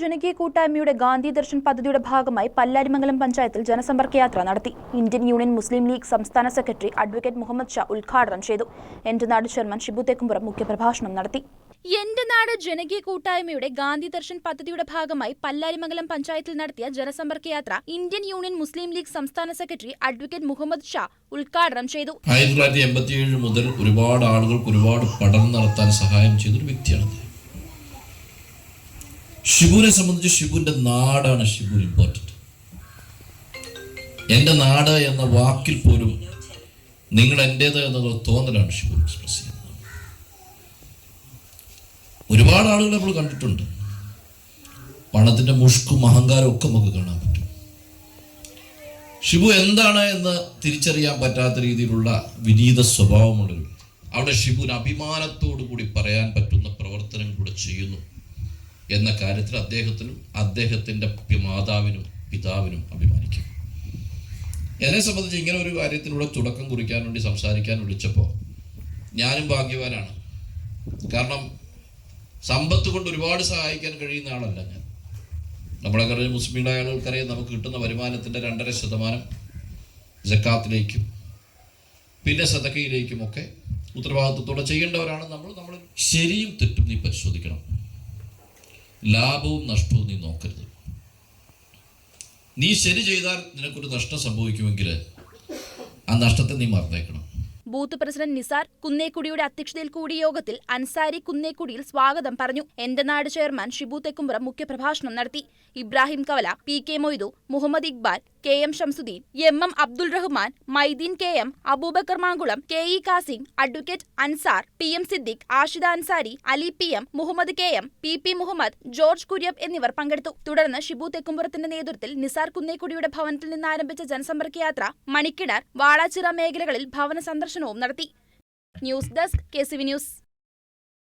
ജനകീയ കൂട്ടായ്മയുടെ ഗാന്ധി ദർശൻ പദ്ധതിയുടെ ഭാഗമായി പല്ലാരിമംഗലം പഞ്ചായത്തിൽ ജനസമ്പർക്ക യാത്ര നടത്തി. ഇന്ത്യൻ യൂണിയൻ മുസ്ലിം ലീഗ് സംസ്ഥാന സെക്രട്ടറി അഡ്വക്കേറ്റ് മുഹമ്മദ് ഷാ ഉദ്ഘാടനം ചെയ്തു. എന്റെ നാട് ചെയർമാൻ ഷിബു തേക്കുംപുറം മുഖ്യപ്രഭാഷണം നടത്തി. എന്റെ നാട് ജനകീയ കൂട്ടായ്മയുടെ ഗാന്ധി ദർശൻ പദ്ധതിയുടെ ഭാഗമായി പല്ലാരിമംഗലം പഞ്ചായത്തിൽ നടത്തിയ ജനസമ്പർക്ക യാത്ര ഇന്ത്യൻ യൂണിയൻ മുസ്ലിം ലീഗ് സംസ്ഥാന സെക്രട്ടറി അഡ്വക്കേറ്റ് മുഹമ്മദ് ഷാ ഉദ്ഘാടനം ചെയ്തു. ആയിരത്തി തൊള്ളായിരത്തി എൺപത്തിയേഴ് മുതൽ ഒരുപാട് ആളുകൾക്ക് ഒരുപാട് പഠനം നടത്താൻ സഹായം ചെയ്തൊരു വ്യക്തിയാണ്. ഷിബുവിനെ സംബന്ധിച്ച് ഷിബുവിന്റെ നാടാണ് ഷിബു ഇമ്പോർട്ടന്റ് എന്റെ നാട് എന്ന വാക്കിൽ പോലും നിങ്ങൾ എന്റേത് എന്നുള്ള തോന്നലാണ് ഷിബു എക്സ്പ്രസ് ചെയ്യുന്നത്. ഒരുപാട് ആളുകൾ നമ്മൾ കണ്ടിട്ടുണ്ട്. പണത്തിന്റെ മുഷ്കും അഹങ്കാരവും ഒക്കെ നമുക്ക് കാണാൻ പറ്റും. ഷിബു എന്താണ് എന്ന് തിരിച്ചറിയാൻ പറ്റാത്ത രീതിയിലുള്ള വിനീത സ്വഭാവമുള്ളൊരു അവിടെ ഷിബുവിന് അഭിമാനത്തോടു കൂടി പറയാൻ പറ്റുന്ന പ്രവർത്തനം കൂടെ ചെയ്യുന്നു. എന്ന കാര്യത്തിൽ അദ്ദേഹത്തിനും അദ്ദേഹത്തിന്റെ മാതാവിനും പിതാവിനും അഭിമാനിക്കും. എന്നെ സംബന്ധിച്ച് ഇങ്ങനെ ഒരു കാര്യത്തിലൂടെ തുടക്കം കുറിക്കാൻ വേണ്ടി സംസാരിക്കാൻ വിളിച്ചപ്പോൾ ഞാനും ഭാഗ്യവാനാണ്. കാരണം സമ്പത്ത് കൊണ്ട് ഒരുപാട് സഹായിക്കാൻ കഴിയുന്ന ആളല്ല ഞാൻ. നമ്മളെ അറിയാം മുസ്ലിങ്ങളായ ആളുകൾക്കറിയാം നമുക്ക് കിട്ടുന്ന വരുമാനത്തിന്റെ രണ്ടര ശതമാനം ജക്കാത്തിലേക്കും പിന്നെ സതക്കയിലേക്കുമൊക്കെ ഉത്തരവാദിത്വത്തോടെ ചെയ്യേണ്ടവരാണ് നമ്മൾ. നമ്മൾ ശരിയും തെറ്റും നീ പരിശോധിക്കണം. ലാഭവും നഷ്ടവും നീ നോക്കരുത്. നീ ശരി ചെയ്താൽ നിനക്കൊരു നഷ്ടം സംഭവിക്കുമെങ്കിൽ ആ നഷ്ടത്തെ നീ മറന്നേക്കണം. ബൂത്ത് പ്രസിഡന്റ് നിസാർ കുന്നേക്കുടിയുടെ അധ്യക്ഷതയിൽ കൂടിയ യോഗത്തിൽ അൻസാരി കുന്നേക്കുടിയിൽ സ്വാഗതം പറഞ്ഞു. എന്റെ നാട് ചെയർമാൻ ഷിബു തെക്കുംപുറം മുഖ്യപ്രഭാഷണം നടത്തി. Ibrahim Kavala P K Moidu Muhammad Iqbal K M Shamsuddin M M Abdul Rahman Maideen K M Abubakar Mankulam K E Kasim advocate Ansar P M Siddique Ashida Ansari Ali P M Muhammad K M P P Muhammad George Kuriab എന്നിവർ പങ്കെടുത്തു. തുടർന്ന് ഷിബു തെക്കുംപുറത്തിന്റെ നേതൃത്വത്തിൽ നിസാർ കുന്നേക്കുടിയുടെ ഭവനത്തിൽ നിന്ന് ആരംഭിച്ച ജനസമ്പർക്ക യാത്ര മണിക്കിണർ വാളാച്ചിറ മേഖലകളിൽ ഭവന സന്ദർശനവും നടത്തി. News desk K news.